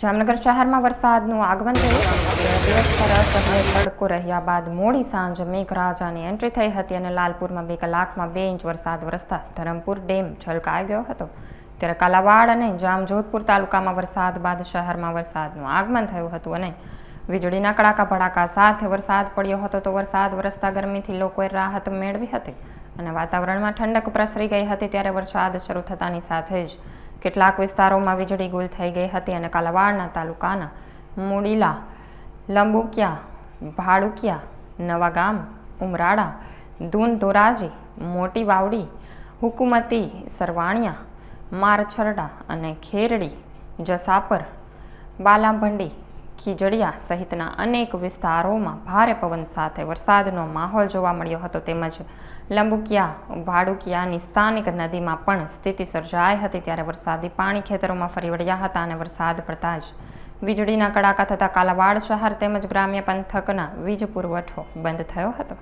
જામનગર શહેરમાં વરસાદનું આગમન થયું. તડકો રહ્યા બાદ મોડી સાંજ મેઘરાજાની એન્ટ્રી થઈ હતી અને લાલપુરમાં બે કલાકમાં બે ઇંચ વરસાદ વરસતા ધરમપુર ડેમ છલકાઈ ગયો હતો. ત્યારે કાલાવાડ અને જામજોધપુર તાલુકામાં વરસાદ બાદ શહેરમાં વરસાદનું આગમન થયું હતું અને વીજળીના કડાકા ભડાકા સાથે વરસાદ પડ્યો હતો તો વરસાદ વરસતા ગરમીથી લોકોએ રાહત મેળવી હતી અને વાતાવરણમાં ઠંડક પ્રસરી ગઈ હતી ત્યારે વરસાદ શરૂ થતાની સાથે જ કેટલાક વિસ્તારોમાં વીજળી ગુલ થઈ ગઈ હતી અને કાલાવાડના તાલુકાના મુડીલા, લંબુકિયા, ભાડુકિયા નવાગામ ઉમરાળા ધૂન ધોરાજી મોટી વાવડી હુકુમતી, સરવાણિયા, મારછરડા અને ખેરડી, જસાપર, બાલાભંડી ખીજડીયા સહિતના અનેક વિસ્તારોમાં ભારે પવન સાથે વરસાદનો માહોલ જોવા મળ્યો હતો. તેમજ લંબુકિયા ભાડુકિયાની સ્થાનિક નદીમાં પણ સ્થિતિ સર્જાઈ હતી ત્યારે વરસાદી પાણી ખેતરોમાં ફરી વળ્યા હતા અને વરસાદ પડતા જ વીજળીના કડાકા થતાં કાલાવાડ શહેર તેમજ ગ્રામ્ય પંથકના વીજ પુરવઠો બંધ થયો હતો.